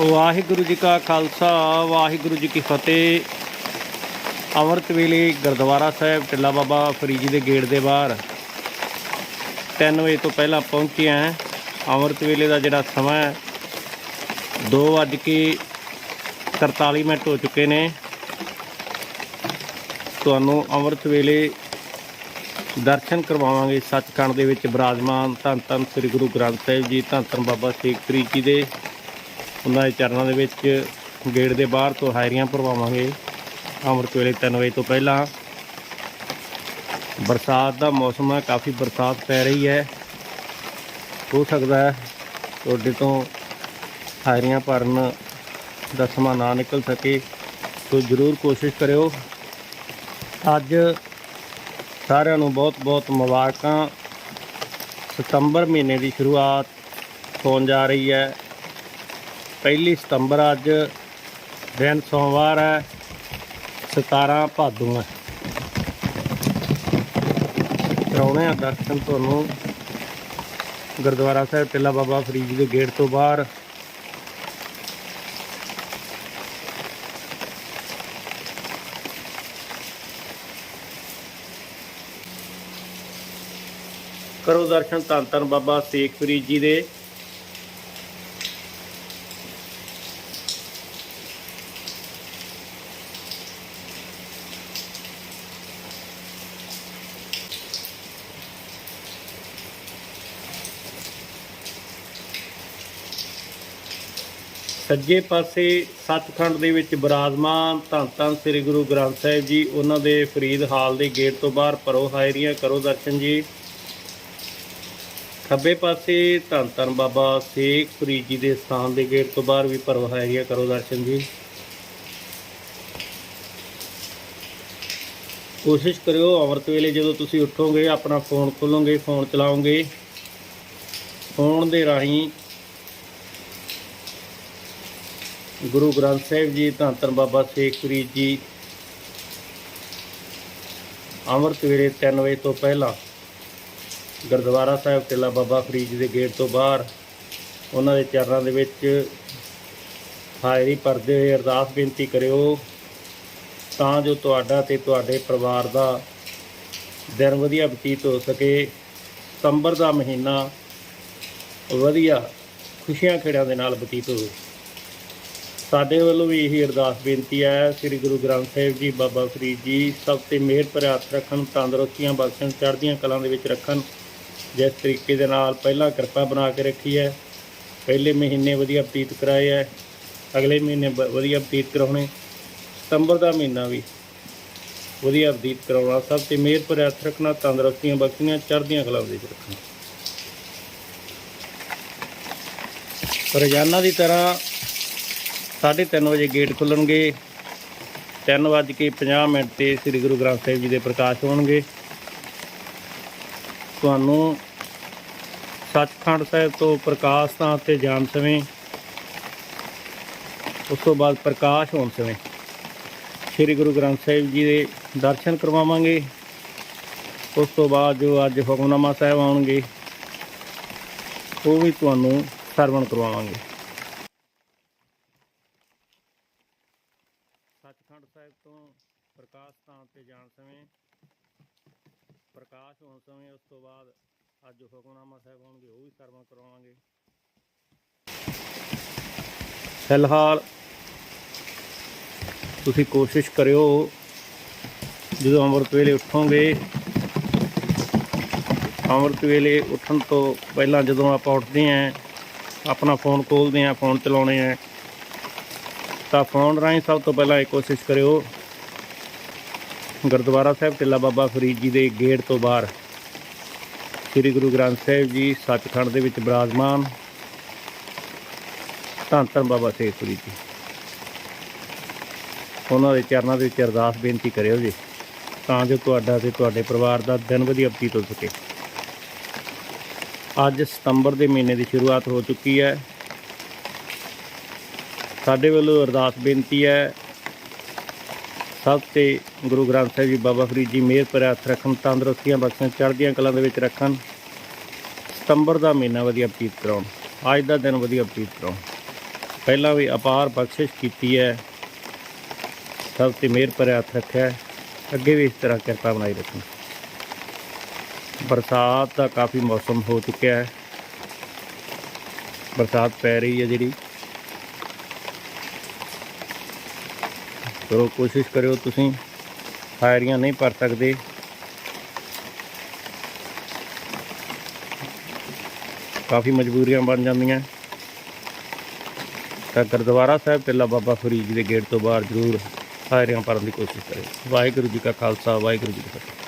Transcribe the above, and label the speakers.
Speaker 1: ਵਾਹਿਗੁਰੂ ਜੀ ਕਾ ਖਾਲਸਾ, ਵਾਹਿਗੁਰੂ ਜੀ ਕੀ ਫਤਿਹ। ਅੰਮ੍ਰਿਤ ਵੇਲੇ ਗੁਰਦੁਆਰਾ ਸਾਹਿਬ, ਟਿੱਲਾ ਬਾਬਾ ਫਰੀਦ ਜੀ ਦੇ ਗੇਟ ਦੇ ਬਾਹਰ। 3 ਵਜੇ ਤੋਂ ਪਹਿਲਾਂ ਪਹੁੰਚਿਆ ਹਾਂ। ਅੰਮ੍ਰਿਤ ਵੇਲੇ ਦਾ ਜਿਹੜਾ ਸਮਾਂ ਹੈ 2:43 ਮਿੰਟ ਹੋ ਚੁੱਕੇ ਨੇ। ਤੁਹਾਨੂੰ ਅੰਮ੍ਰਿਤ ਵੇਲੇ ਦਰਸ਼ਨ ਕਰਵਾਵਾਂਗੇ ਸੱਚਖੰਡ ਦੇ ਵਿੱਚ ਬਿਰਾਜਮਾਨ ਧੰਨ ਧੰਨ ਸ੍ਰੀ ਗੁਰੂ ਗ੍ਰੰਥ ਸਾਹਿਬ ਜੀ, ਧੰਨ ਧੰਨ ਬਾਬਾ ਸ਼ੇਖ ਫਰੀਦ ਜੀ ਦੇ। ਉਹਨਾਂ ਦੇ ਚਰਨਾਂ ਦੇ ਵਿੱਚ ਗੇਟ ਦੇ ਬਾਹਰ ਤੋਂ ਹਾਇਰੀਆਂ ਭਰਵਾਵਾਂਗੇ। ਅੰਮ੍ਰਿਤ ਵੇਲੇ 3 ਵਜੇ ਤੋਂ ਪਹਿਲਾਂ ਬਰਸਾਤ ਦਾ ਮੌਸਮ ਹੈ, ਕਾਫੀ ਬਰਸਾਤ ਪੈ ਰਹੀ ਹੈ। ਹੋ ਸਕਦਾ ਹੈ ਤੁਹਾਡੇ ਤੋਂ ਹਾਇਰੀਆਂ ਭਰਨ ਦਾ ਸਮਾਂ ਨਾ ਨਿਕਲ ਸਕੇ, ਸੋ ਜ਼ਰੂਰ ਕੋਸ਼ਿਸ਼ ਕਰਿਓ। ਅੱਜ ਸਾਰਿਆਂ ਨੂੰ ਬਹੁਤ-ਬਹੁਤ ਮੁਬਾਰਕਾਂ। ਸਤੰਬਰ ਮਹੀਨੇ ਦੀ ਸ਼ੁਰੂਆਤ ਹੋਣ ਜਾ ਰਹੀ ਹੈ। ਪਹਿਲੀ ਸਤੰਬਰ ਅੱਜ ਦਿਨ ਸੋਮਵਾਰ ਹੈ। 17 ਭਾਦੋਂ ਹੈ। ਕਰਾਉਣੇ ਆ ਦਰਸ਼ਨ ਤੁਹਾਨੂੰ। ਗੁਰਦੁਆਰਾ ਸਾਹਿਬ ਟਿੱਲਾ ਬਾਬਾ ਫਰੀਦ ਜੀ ਦੇ ਗੇਟ ਤੋਂ ਬਾਹਰ। ਕਰੋ ਦਰਸ਼ਨ ਧੰਨ ਧੰਨ ਬਾਬਾ ਸ਼ੇਖ ਫਰੀਦ ਜੀ ਦੇ। ਸੱਜੇ ਪਾਸੇ ਸੱਚਖੰਡ ਦੇ ਵਿੱਚ ਬਿਰਾਜਮਾਨ ਧੰਨ ਧੰਨ ਸ੍ਰੀ ਗੁਰੂ ਗ੍ਰੰਥ ਸਾਹਿਬ ਜੀ, ਉਹਨਾਂ ਦੇ ਫਰੀਦ ਹਾਲ ਦੇ ਗੇਟ ਤੋਂ ਬਾਹਰ ਪਰੋ ਹਾਇਰੀਆਂ ਕਰੋ ਦਰਸ਼ਨ ਜੀ। ਖੱਬੇ ਪਾਸੇ ਧੰਨ ਧੰਨ ਬਾਬਾ ਸ਼ੇਖ ਫਰੀਦ ਜੀ ਦੇ ਸਥਾਨ ਦੇ ਗੇਟ ਤੋਂ ਬਾਹਰ ਵੀ ਪਰੋ ਹਾਇਰੀਆਂ ਕਰੋ ਦਰਸ਼ਨ ਜੀ। ਕੋਸ਼ਿਸ਼ ਕਰਿਓ ਅੰਮ੍ਰਿਤ ਵੇਲੇ ਜਦੋਂ ਤੁਸੀਂ ਉੱਠੋਗੇ, ਆਪਣਾ ਫੋਨ ਖੋਲੋਗੇ, ਫੋਨ ਚਲਾਓਗੇ, ਫੋਨ ਦੇ ਰਾਹੀਂ ਗੁਰੂ ਗ੍ਰੰਥ ਸਾਹਿਬ ਜੀ ਧੰਨ ਧੰਨ ਬਾਬਾ ਸ਼ੇਖ ਫਰੀਦ ਜੀ, ਅੰਮ੍ਰਿਤ ਵੇਲੇ 3 ਵਜੇ ਤੋਂ ਪਹਿਲਾਂ ਗੁਰਦੁਆਰਾ ਸਾਹਿਬ, ਟਿੱਲਾ ਬਾਬਾ ਫਰੀਦ ਜੀ ਦੇ ਗੇਟ ਤੋਂ ਬਾਹਰ ਉਹਨਾਂ ਦੇ ਚਰਨਾਂ ਦੇ ਵਿੱਚ ਹਾਜ਼ਰੀ ਭਰਦੇ ਹੋਏ ਅਰਦਾਸ ਬੇਨਤੀ ਕਰਿਓ, ਤਾਂ ਜੋ ਤੁਹਾਡਾ ਤੇ ਤੁਹਾਡੇ ਪਰਿਵਾਰ ਦਾ ਦਿਨ ਵਧੀਆ ਬਤੀਤ ਹੋ ਸਕੇ, ਸਤੰਬਰ ਦਾ ਮਹੀਨਾ ਵਧੀਆ ਖੁਸ਼ੀਆਂ ਖੇੜਿਆਂ ਦੇ ਨਾਲ ਬਤੀਤ ਹੋਵੇ। ਸਾਡੇ ਵੱਲੋਂ ਵੀ ਇਹੀ ਅਰਦਾਸ ਬੇਨਤੀ ਹੈ, ਸ੍ਰੀ ਗੁਰੂ ਗ੍ਰੰਥ ਸਾਹਿਬ ਜੀ, ਬਾਬਾ ਫਰੀਦ ਜੀ, ਸਭ ਤੇ ਮਿਹਰ ਭਰੇ ਹੱਥ ਰੱਖਣ, ਤੰਦਰੁਸਤੀਆਂ, ਬਖਸ਼ਣ, ਚੜ੍ਹਦੀਆਂ ਕਲਾਂ ਦੇ ਵਿੱਚ ਰੱਖਣ, ਜਿਸ ਤਰੀਕੇ ਦੇ ਨਾਲ ਪਹਿਲਾਂ ਕਿਰਪਾ ਬਣਾ ਕੇ ਰੱਖੀ ਹੈ, ਪਹਿਲੇ ਮਹੀਨੇ ਵਧੀਆ ਬਤੀਤ ਕਰਾਏ ਹੈ, ਅਗਲੇ ਮਹੀਨੇ ਵਧੀਆ ਬਤੀਤ ਕਰਾਉਣੇ, ਸਤੰਬਰ ਦਾ ਮਹੀਨਾ ਵੀ ਵਧੀਆ ਬਤੀਤ ਕਰਾਉਣਾ, ਸਭ ਤੇ ਮਿਹਰ ਭਰੇ ਹੱਥ ਰੱਖਣਾ, ਤੰਦਰੁਸਤੀਆਂ, ਬਖਸ਼ਣੀਆਂ, ਚੜ੍ਹਦੀਆਂ ਕਲਾਂ ਦੇ ਵਿੱਚ ਰੱਖਣਾ। ਰੋਜ਼ਾਨਾ ਦੀ ਤਰ੍ਹਾਂ 3:30 ਵਜੇ ਗੇਟ ਖੁੱਲਣਗੇ। 3:50 ਮਿੰਟ ਤੇ ਸ੍ਰੀ ਗੁਰੂ ਗ੍ਰੰਥ ਸਾਹਿਬ ਜੀ ਦੇ ਪ੍ਰਕਾਸ਼ ਹੋਣਗੇ। ਤੁਹਾਨੂੰ ਸੱਚਖੰਡ ਸਾਹਿਬ ਤੋਂ ਪ੍ਰਕਾਸ਼ ਤਾਂ ਤੇ ਜਾਣ ਸਮੇਂ, ਉਸ ਤੋਂ ਬਾਅਦ ਪ੍ਰਕਾਸ਼ ਹੋਣ ਸਮੇਂ ਸ੍ਰੀ ਗੁਰੂ ਗ੍ਰੰਥ ਸਾਹਿਬ ਜੀ ਦੇ ਦਰਸ਼ਨ ਕਰਵਾਵਾਂਗੇ। ਉਸ ਤੋਂ ਬਾਅਦ ਜੋ ਅੱਜ ਹੁਕਮਨਾਮਾ ਸਾਹਿਬ ਆਉਣਗੇ, ਉਹ ਵੀ ਤੁਹਾਨੂੰ ਸਰਵਣ ਕਰਵਾਵਾਂਗੇ ਸੱਚਖੰਡ ਸਾਹਿਬ ਤੋਂ ਪ੍ਰਕਾਸ਼ ਸਥਾਨ ਤੇ ਜਾਣ ਸਮੇਂ ਪ੍ਰਕਾਸ਼ ਹੋਣ ਸਮੇਂ ਉਸ ਤੋਂ ਬਾਅਦ ਅੱਜ ਹੁਕਮਨਾਮਾ ਸਾਹਿਬ ਆਉਣਗੇ ਉਹ ਵੀ ਸਰਵਣ ਕਰਵਾਵਾਂਗੇ ਫਿਲਹਾਲ ਤੁਸੀਂ ਕੋਸ਼ਿਸ਼ ਕਰਿਓ, ਜਦੋਂ ਅੰਮ੍ਰਿਤ ਵੇਲੇ ਉੱਠੋਗੇ, ਅੰਮ੍ਰਿਤ ਵੇਲੇ ਉੱਠਣ ਤੋਂ ਪਹਿਲਾਂ ਜਦੋਂ ਆਪਾਂ ਉੱਠਦੇ ਆਂ ਆਪਣਾ ਫੋਨ ਖੋਲਦੇ ਆਂ ਫੋਨ ਚਲਾਉਣੇ ਆਂ ਤਾਂ ਫੋਨ ਰਾਹੀਂ ਸਭ ਤੋਂ ਪਹਿਲਾਂ ਇਹ ਕੋਸ਼ਿਸ਼ ਕਰਿਓ ਗੁਰਦੁਆਰਾ ਸਾਹਿਬ ਟਿੱਲਾ ਬਾਬਾ ਫਰੀਦ ਜੀ ਦੇ ਗੇਟ ਤੋਂ ਬਾਹਰ। ਸ੍ਰੀ ਗੁਰੂ ਗ੍ਰੰਥ ਸਾਹਿਬ ਜੀ ਸੱਚਖੰਡ ਦੇ ਵਿੱਚ ਬਿਰਾਜਮਾਨ ਧੰਨ ਧੰਨ ਬਾਬਾ ਸ਼ੇਖ ਫਰੀਦ ਜੀ। ਉਹਨਾਂ ਦੇ ਚਰਨਾਂ ਦੇ ਵਿੱਚ ਅਰਦਾਸ ਬੇਨਤੀ ਕਰਿਓ ਜੀ, ਤਾਂ ਜੋ ਤੁਹਾਡਾ ਤੇ ਤੁਹਾਡੇ ਪਰਿਵਾਰ ਦਾ ਦਿਨ ਵਧੀਆ ਬਤੀਤ ਹੋ ਸਕੇ। ਅੱਜ ਸਤੰਬਰ ਦੇ ਮਹੀਨੇ ਦੀ ਸ਼ੁਰੂਆਤ ਹੋ ਚੁੱਕੀ ਹੈ। ਸਾਡੇ ਵੱਲੋਂ ਅਰਦਾਸ ਬੇਨਤੀ ਹੈ ਸਭ ਤੇ ਗੁਰੂ ਗ੍ਰੰਥ ਸਾਹਿਬ ਜੀ ਬਾਬਾ ਫਰੀਦ ਜੀ ਮਿਹਰ ਭਰਿਆ ਹੱਥ ਰੱਖਣ, ਤੰਦਰੁਸਤੀਆਂ ਬਖਸ਼ਣ, ਚੜ੍ਹਦੀਆਂ ਕਲਾਂ ਦੇ ਵਿੱਚ ਰੱਖਣ। ਸਤੰਬਰ ਦਾ ਮਹੀਨਾ ਵਧੀਆ ਬਤੀਤ ਕਰਾਉਣ, ਅੱਜ ਦਾ ਦਿਨ ਵਧੀਆ ਬਤੀਤ ਕਰਾਉਣ। ਪਹਿਲਾਂ ਵੀ ਅਪਾਰ ਬਖਸ਼ਿਸ਼ ਕੀਤੀ ਹੈ। ਸਭ ਤੇ ਮਿਹਰ ਪਰ ਹੱਥ ਰੱਖਿਆ ਅੱਗੇ ਵੀ ਇਸ ਤਰ੍ਹਾਂ ਕਿਰਪਾ ਬਣਾਈ ਰੱਖਣੀ। ਬਰਸਾਤ ਦਾ ਕਾਫੀ ਮੌਸਮ ਹੋ ਚੁੱਕਿਆ ਹੈ। ਬਰਸਾਤ ਪੈ ਰਹੀ ਹੈ ਜਿਹੜੀ। ਕਰੋ, ਕੋਸ਼ਿਸ਼ ਕਰਿਓ ਤੁਸੀਂ। ਹਾਇਰੀਆਂ ਨਹੀਂ ਭਰ ਸਕਦੇ। ਕਾਫੀ ਮਜਬੂਰੀਆਂ ਬਣ ਜਾਂਦੀਆਂ। ਤਾਂ ਗੁਰਦੁਆਰਾ ਸਾਹਿਬ ਟਿੱਲਾ ਬਾਬਾ ਫਰੀਦ ਜੀ ਦੇ ਗੇਟ ਤੋਂ ਬਾਹਰ ਜ਼ਰੂਰ ਹਾਇਰੀਆਂ ਭਰਨ ਦੀ ਕੋਸ਼ਿਸ਼ ਕਰਿਓ। ਵਾਹਿਗੁਰੂ ਜੀ ਕਾ ਖਾਲਸਾ, ਵਾਹਿਗੁਰੂ ਜੀ ਕੀ ਫਤਿਹ।